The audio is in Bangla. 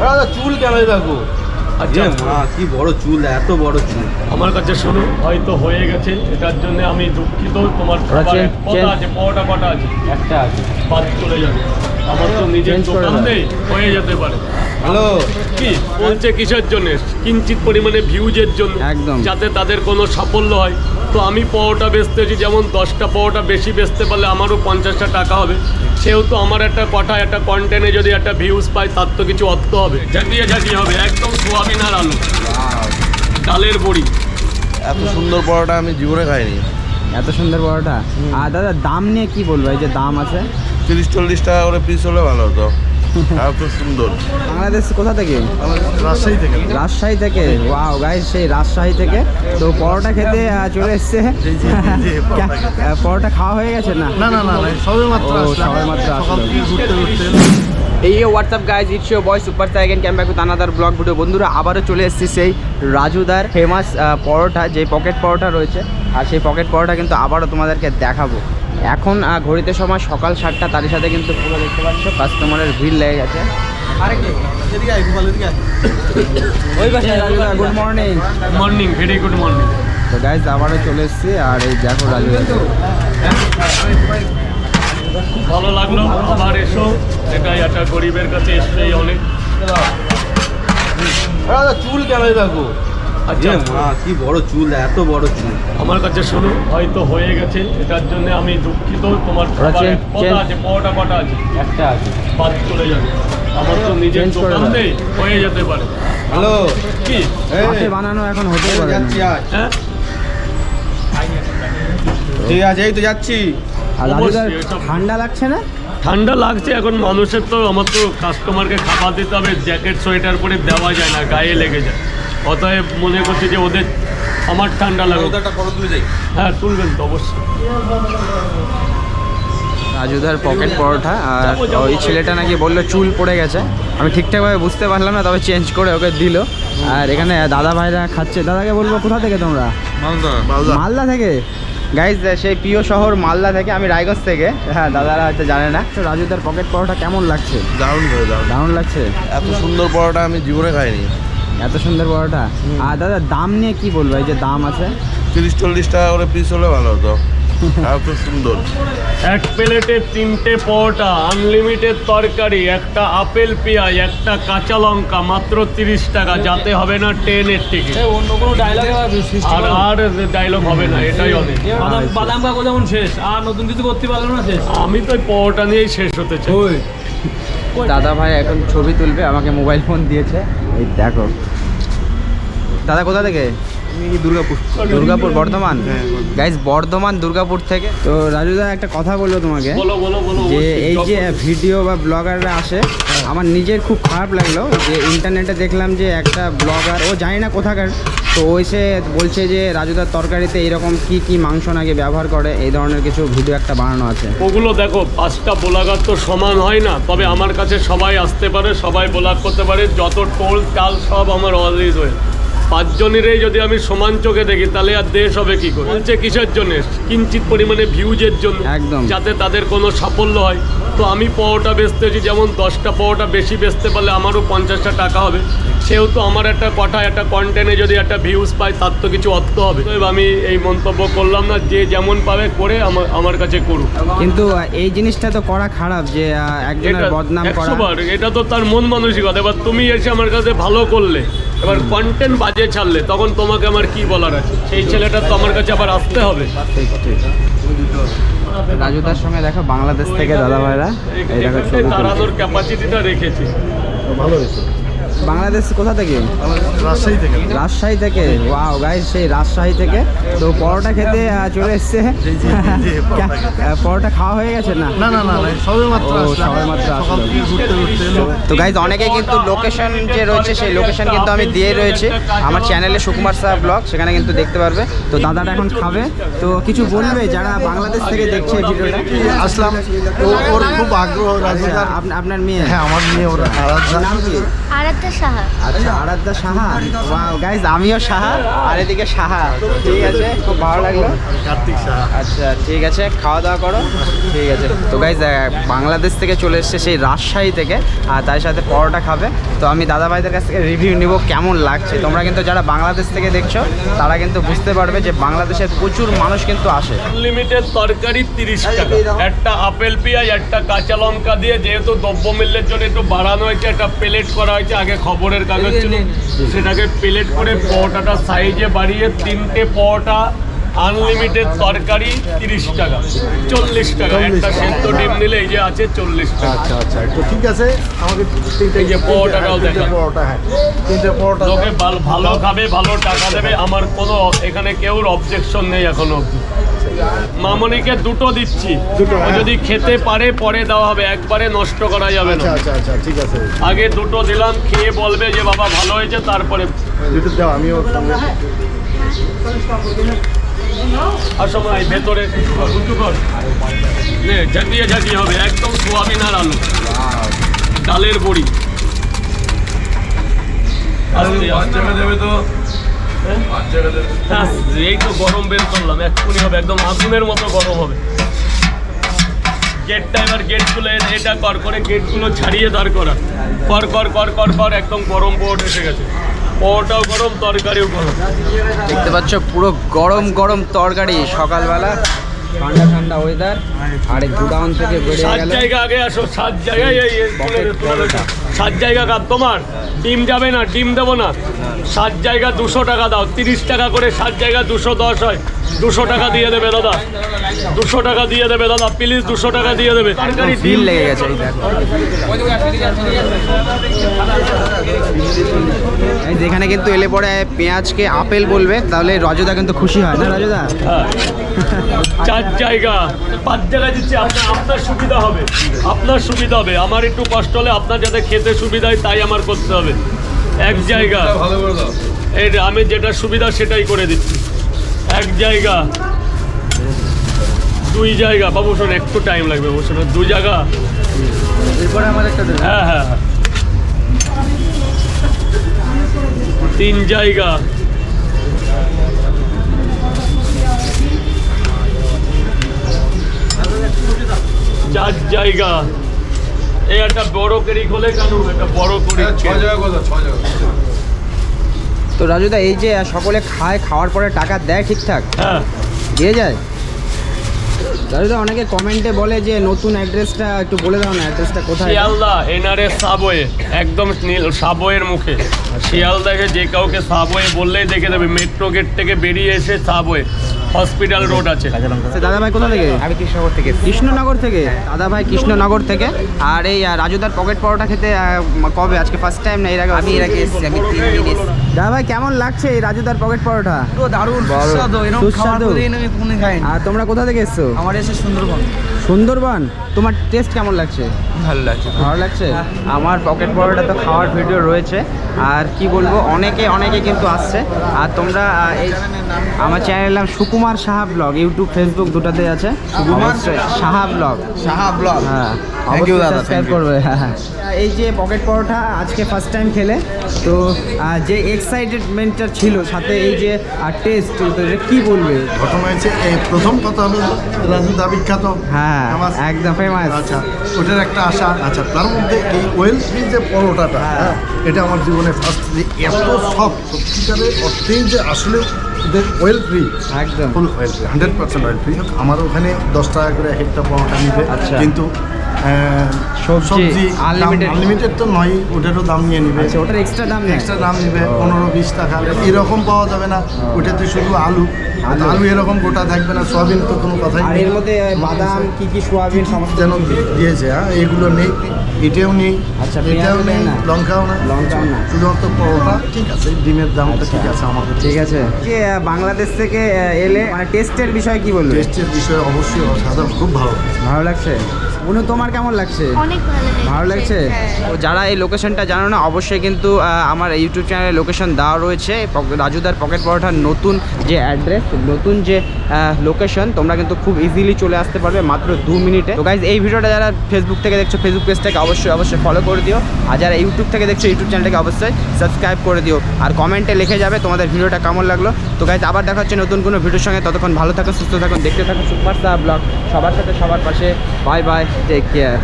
দাদা চুল কেন দেখো? আচ্ছা। মা কি বড় চুল এত বড় চুল। আমার কাছে শোনো হয়তো হয়ে গেছে এটার জন্য আমি দুঃখিত তোমার কটা আছে পরোটা কটা আছে? একটা আছে। বাদ চলে যাবে। আমার তো নিজের চেঞ্জ দোকান নেই হয়ে যেতে পারে। হ্যালো কি? বলছে কিসের জন্য? কিঞ্চিত পরিমাণে ভিউজের জন্য। একদম। যাতে তাদের কোনো সাফল্য হয়। তো আমি পরোটা বেচতেছি যেমন দশটা পরোটা বেশি বেচতে পারলে আমারও পঞ্চাশটা টাকা হবে। সেহেতু আমার একটা কথা একটা কন্টেন্টে যদি একটা ভিউজ পাই তার তো কিছু অর্থ হবে। ঝাঁকিয়ে ঝাঁকিয়ে হবে। একদম সোয়াবিন আর আলু। ডালের বড়ি। এত সুন্দর পরোটা আমি জীবনে খাইনি। এত সুন্দর বড়টা আর দাদা দাম নিয়ে কি বলব? এই যে দাম আছে? তিরিশ চল্লিশ টাকা করে পিস হলে ভালো হতো। এত সুন্দর। বাংলাদেশ কোথা থেকে? রাজশাহী থেকে। রাজশাহী থেকে? ওয়াও গাইস সেই রাজশাহী থেকে। তো পরোটা খেতে চলে এসছে। পরোটা পরোটা খাওয়া হয়ে গেছে না? না না না সবে মাত্র ঘুরতে ঘুরতে। এই what's up guys it's your boy super সাইকেন came back with another blog video বন্ধুরা আবারও চলে এসেছি সেই রাজুদার ফেমাস পরোটা যে পকেট পরোটা রয়েছে। আর সেই পকেট পরোটা কিন্তু আবারও তোমাদেরকে দেখাবো। এখন ঘড়িতে সময় সকাল সাতটা তারই সাথে কিন্তু পুরো দেখতে পাচ্ছ কাস্টমারের ভিড় লেগে গেছে। Good morning morning very good morning তো গাইজ আবারও চলে এসেছি আর এই দেখো রাজুদা ভালো লাগল আবার এসো এটাই একটা গরিবের কাছে এসলেই অনেক। দাদা চুল কেন দেখো? আচ্ছা। মা কি বড় চুল এত বড় চুল। আমার কাছে শোনো হয়তো হয়ে গেছে এটার জন্য আমি দুঃখিত তোমার কটা আছে পরোটা কটা আছে? একটা আছে। বাদ চলে যাবে। আমার তো নিজের দোকান নেই হয়ে যেতে পারে। হ্যালো। কি? বানানো এখন হতে পারে না। যাচ্ছি আজ। হ্যাঁ? ঠিক আছে এই তো যাচ্ছি। ঠান্ডা লাগছে না? ঠান্ডা লাগছে এখন মানুষের তো আমার তো কাস্টমারকে খাবার দিতে হবে জ্যাকেট সোয়েটার পরে দেওয়া যায় না গায়ে লেগে যায়। অতএব মনে করছি যে ওদের আমার ঠান্ডা তুলে হ্যাঁ তুলবেন তো অবশ্যই। রাজুদার পকেট পরোটা আর। ওই ছেলেটা নাকি বলল চুল পড়ে গেছে। আমি ঠিকঠাকভাবে বুঝতে পারলাম না তবে চেঞ্জ করে ওকে দিল। আর এখানে দাদা ভাইরা খাচ্ছে। দাদাকে বলব কোথা থেকে তোমরা? মালদা। থেকে? গাইজ সেই প্রিয় শহর মালদা থেকে আমি রায়গঞ্জ থেকে। হ্যাঁ দাদারা হয়তো জানে না। তো রাজুদার পকেট পরোটা কেমন লাগছে? দারুণ করে দারুণ। দারুণ লাগছে। এত সুন্দর পরোটা আমি জীবনে খাইনি। এত সুন্দর পরোটা? আর দাদা দাম নিয়ে কি বলব? এই যে দাম আছে। তিরিশ চল্লিশ টাকা করে পিস হলে ভালো হতো। এত সুন্দর। এক প্লেটে তিনটে পরোটা আনলিমিটেড তরকারি একটা আপেল পেঁয়াজ একটা কাঁচা লঙ্কা মাত্র তিরিশ টাকা। যাতে হবে না ট্রেনের টিকিট অন্য কোনো ডায়লগ আর আর ডায়লগ হবে না এটাই অনেক বাদাম বাদাম কাকু যেমন শেষ আর নতুন কিছু করতে পারল না শেষ? আমি তো ওই পরোটা নিয়েই শেষ হতে চাই। ওই। দাদা ভাই এখন ছবি তুলবে আমাকে মোবাইল ফোন দিয়েছে। এই দেখো। দাদা কোথা থেকে? দুর্গাপুর? দুর্গাপুর বর্ধমান? হ্যাঁ, গাইজ বর্ধমান দুর্গাপুর থেকে। তো রাজুদা একটা কথা বলল তোমাকে। বলো বলো বলো যে এই যে ভিডিও বা ব্লগাররা আসে আমার নিজের খুব খারাপ লাগল যে ইন্টারনেটে দেখলাম যে একটা ব্লগার ও জানি না কোথাকার তো এসে বলছে যে রাজুদার তরকারিতে এইরকম কি কি মাংস নাকি ব্যবহার করে? এই ধরনের কিছু ভিডিও একটা বানানো আছে। ওগুলো দেখো পাঁচটা বোলাগার তো সমান হয় না। তবে আমার কাছে সবাই আসতে পারে সবাই বোলার করতে পারে। যত টোল চাল সব আমার অলরেজ হয়ে পাঁচজনেরই যদি আমি সমান চোখে দেখি তাহলে আর দেশ হবে কি করে? বলছে কিসের জন্য? কিঞ্চিত পরিমাণে ভিউজের জন্য। একদম। যাতে তাদের কোনো সাফল্য হয়। তো আমি পরোটা বেচতেছি যেমন দশটা পরোটা বেশি বেচতে পারলে আমারও পঞ্চাশটা টাকা হবে। সেহেতু আমার একটা কথা একটা কন্টেন্টে যদি একটা ভিউজ পাই তার তো কিছু অর্থ হবে। আমি এই মন্তব্য করলাম না যে যেমন পাবে করে আমার আমার কাছে করুক। কিন্তু এই জিনিসটা তো করা খারাপ যে একজনের বদনাম করা। এটা তো তার মন মানসিকতা। এবার তুমি এসে আমার কাছে ভালো করলে এবার কন্টেন্ট বাজে ছাড়লে তখন তোমাকে আমার কি বলার আছে? সেই ছেলেটা তো আমার কাছে আবার আসতে হবে। ঠিক ঠিক। রাজুদার সঙ্গে দেখো বাংলাদেশ থেকে দাদা ভাইরা এই দেখো ক্যাপাসিটিটা রেখেছি। ভালো হয়েছে। বাংলাদেশ কোথা থেকে? রাজশাহী থেকে। রাজশাহী থেকে? ওয়াও গাইজ সেই রাজশাহী থেকে। তো পরোটা খেতে চলে এসছে। পরোটা খাওয়া হয়ে গেছে না? না না না সবে মাত্র ঘুরতে এলো। তো গাইজ অনেকে কিন্তু লোকেশন যে রয়েছে সেই লোকেশন কিন্তু আমি দিয়ে রয়েছে। আমার চ্যানেলে সুকুমার সাহা ব্লগ সেখানে কিন্তু দেখতে পারবে। তো দাদাটা এখন খাবে। তো কিছু বলবে যারা বাংলাদেশ থেকে দেখছে এই ভিডিওটা? আসলাম। ওর খুব আগ্রহ আচ্ছা, আপনার মেয়ে? হ্যাঁ আমার মেয়ে ওর আরাধ্যা। নাম কি? আরাধ্যা সাহা। আচ্ছা আরাধ্যা সাহা? গাইজ আমিও সাহা আর এদিকে সাহা। ঠিক আছে? খুব ভালো লাগল। কার্তিক সাহা। আচ্ছা ঠিক আছে খাওয়া দাওয়া করো। ঠিক আছে। তো গাইজ বাংলাদেশ থেকে চলে এসছে সেই রাজশাহী থেকে আর তার সাথে পরোটা খাবে। তো আমি দাদা ভাইদের কাছ থেকে রিভিউ নিব কেমন লাগছে। তোমরা কিন্তু যারা বাংলাদেশ থেকে দেখছ তারা কিন্তু বুঝতে পারবে যে বাংলাদেশের প্রচুর মানুষ কিন্তু আসে। আনলিমিটেড তরকারি তিরিশ টাকা। একটা আপেল পেঁয়াজ একটা কাঁচা লঙ্কা দিয়ে যেহেতু দ্রব্য দ্রব্যমূল্যের জন্য একটু বাড়ানো হয়েছে একটা প্লেট করা হয়েছে আগে খবরের কাগজ ছিল সেটাকে প্লেট করে পরোটাটা সাইজে বাড়িয়ে তিনটে পরোটা আনলিমিটেড তরকারি তিরিশ টাকা চল্লিশ টাকা। একটা সেদ্ধ ডিম নিলে এই যে আছে চল্লিশ টাকা। আচ্ছা আচ্ছা তো ঠিক আছে আমাকে তিনটে যে পরোটাটাও পরোটা হ্যাঁ তিনটে পরোটা লোকে ভালো খাবে ভালো টাকা দেবে আমার কোনো এখানে কেউ অবজেকশন নেই এখনও অব্দি মামনিকে দুটো দিচ্ছি। হ্যাঁ। যদি খেতে পারে পরে দেওয়া হবে। একবারে নষ্ট করা যাবে আচ্ছা না। আচ্ছা আচ্ছা ঠিক আছে। আগে দুটো দিলাম খেয়ে বলবে যে বাবা ভালো হয়েছে তারপরে দুটো দাও আমিও সঙ্গে আসো ভাই ভেতরে উঁচু কর। নে ঝাঁকিয়ে ঝাঁকিয়ে হবে একদম সোয়াবিন আর আলু ডালের বড়ি। আস্তে। দেবে তো হ্যাঁ, এই তো গরম বের করলাম এক্ষুনি হবে একদম আগুনের মতো গরম হবে। গেটটা এবার গেটগুলো এটা কর করে গেটগুলো ছাড়িয়ে দাঁড় করা। কর কর কর কর কর একদম গরম পোট এসে গেছে। পোটাও গরম তরকারিও গরম। দেখতে পাচ্ছ পুরো গরম গরম তরকারি সকালবেলা। ঠান্ডা ঠান্ডা ওয়েদার আর গুডাউন থেকে বেরিয়ে সাত জায়গা আগে আসো সাত জায়গায় এই। সাত জায়গা কাপ তোমার। ডিম যাবে না ডিম দেবো না। সাত জায়গা দুশো টাকা দাও তিরিশ টাকা করে সাত জায়গা দুশো দশ হয়। দুশো টাকা দিয়ে দেবে দাদা। দুশো টাকা দিয়ে দেবে দাদা প্লিজ দুশো টাকা দিয়ে দেবে। বিল লেগে গেছে যেখানে কিন্তু এলে পরে পেঁয়াজকে আপেল বলবে তাহলে রজদা কিন্তু খুশি হয় না রজদা? হ্যাঁ। চার জায়গা পাঁচ জায়গা দিচ্ছি আপনার আপনার সুবিধা হবে। আপনার সুবিধা হবে। আমার একটু কষ্ট হলে আপনার যাতে খেতে সুবিধা হয় তাই আমার করতে হবে। এক জায়গা। ভালো করে দাও। এই আমি যেটা সুবিধা সেটাই করে দিচ্ছি। এক জায়গা। দুই জায়গা। বাবু শোন একটু টাইম লাগবে বাবু শোন দু জায়গা। এরপরে আমার একটা হ্যাঁ হ্যাঁ। তিন জায়গা। চার জায়গা। এই একটা বড় কেরি খোলে কেন একটা বড় করি ছ জায়গা কথা ছ জায়গা তো রাজুদা এই যে সকলে খায় খাওয়ার পরে টাকা দেয় ঠিকঠাক? হ্যাঁ। দিয়ে যায়? রাজুদা অনেকে কমেন্টে বলে যে নতুন অ্যাড্রেসটা একটু বলে দাও না অ্যাড্রেসটা কোথায়? শিয়ালদা এনআরএস সাবওয়ে একদম নীল সাবওয়ের মুখে। শিয়ালদাকে যে কাউকে সাবওয়ে বললেই দেখে দেবে মেট্রো গেট থেকে বেরিয়ে এসে সাবওয়ে হসপিটাল রোড আছে। আচ্ছা, দাদা ভাই কোথা থেকে? আমি কৃষ্ণনগর থেকে। কৃষ্ণনগর থেকে? দাদা ভাই কৃষ্ণনগর থেকে। আর এই রাজুদার পকেট পরোটা খেতে কবে? আজকে ফার্স্ট টাইম না এর আগে? আমি এর আগে এসেছি আমি তিন দিন এসেছি। দাদা ভাই কেমন লাগছে এই রাজুদার পকেট পরোটা? পুরো দারুণ। সুস্বাদু এরকম খাবার। কোনোদিন আমি কোনোদিন খাইনি। আর তোমরা কোথা থেকে এসছো? আমার এসে সুন্দরবন। সুন্দরবন? তোমার টেস্ট কেমন লাগছে? ভালো লাগছে ভালো লাগছে? আমার পকেট পরোটা তো খাওয়ার ভিডিও রয়েছে। আর কি বলব অনেকে অনেকে কিন্তু আসছে। আর তোমরা এই আমার চ্যানেলের নাম Sukumar Saha blog YouTube Facebook দুটাতে আছে। অবশ্যই সাহা ব্লগ সাহা ব্লগ হ্যাঁ অবশ্যই দাদা, সাবস্ক্রাইব করবে হ্যাঁ হ্যাঁ। এই যে পকেট পরোটা আজকে ফার্স্ট টাইম খেলে তো যে এক্সাইটেডমেন্টটা ছিল সাথে এই যে টেস্ট কি বলবে? ঘটনা হয়েছে এই প্রথম কথা হলো রাজু দা বিখ্যাত। হ্যাঁ আমার একদম ফেমাস আচ্ছা ওটার একটা আশা আচ্ছা তার মধ্যে এই ওয়েল ফ্রি যে পরোটাটা হ্যাঁ। এটা আমার জীবনে ফার্স্ট এত সব সত্যিকারের অর্থেই যে আসলে ওদের ওয়েল ফ্রি একদম। Full oil free hundred percent oil free আমার ওখানে দশ টাকা করে এক একটা পরোটা নিবে। আচ্ছা। কিন্তু সবজি। আনলিমিটেড তো নয় ওটারও দাম নিয়ে নিবে। আচ্ছা ওটার এক্সট্রা দাম এক্সট্রা দাম নিবে পনেরো বিশ টাকা। এরকম পাওয়া যাবে না ওটাতে শুধু আলু। আলু। এরকম গোটা থাকবে না সয়াবিন তো কোনো কথাই আর নেই। এর মধ্যে বাদাম কি কি সোয়াবিন সমস্ত যেন দিয়েছে হ্যাঁ এগুলো নেই। এটাও নেই আচ্ছা, এটাও নেই? লঙ্কাও না। লঙ্কাও না। শুধুমাত্র পরোটা ঠিক আছে ডিমের দামটা ঠিক আছে আমাদের ঠিক আছে। যে বাংলাদেশ থেকে এলে মানে টেস্টের বিষয়ে কি বলব টেস্টের বিষয়ে অবশ্যই অসাধারণ খুব ভালো। ভালো লাগছে? অনু তোমার কেমন লাগছে? অনেক ভালো লেগেছে। ভালো লাগছে? হ্যাঁ। তো যারা এই লোকেশনটা জানো না অবশ্যই কিন্তু আমার ইউটিউব চ্যানেলে লোকেশন দেওয়া রয়েছে। পক- রাজুদার পকেট পরোটার নতুন যে অ্যাড্রেস নতুন যে লোকেশন তোমরা কিন্তু খুব ইজিলি চলে আসতে পারবে মাত্র দু মিনিটে। তো গাইজ এই ভিডিওটা যারা ফেসবুক থেকে দেখছ ফেসবুক পেজটাকে অবশ্যই অবশ্যই ফলো করে দিও। আর যারা ইউটিউব থেকে দেখছ ইউটিউব চ্যানেলটাকে অবশ্যই সাবস্ক্রাইব করে দিও। আর কমেন্টে লিখে যাবে তোমাদের ভিডিওটা কেমন লাগল। তো গাইজ আবার দেখা হচ্ছে নতুন কোনো ভিডিওর সঙ্গে। ততক্ষণ ভালো থাকুন সুস্থ থাকুন দেখতে থাকুন সুপার স্টার ব্লগ সবার সাথে সবার পাশে। Bye bye take care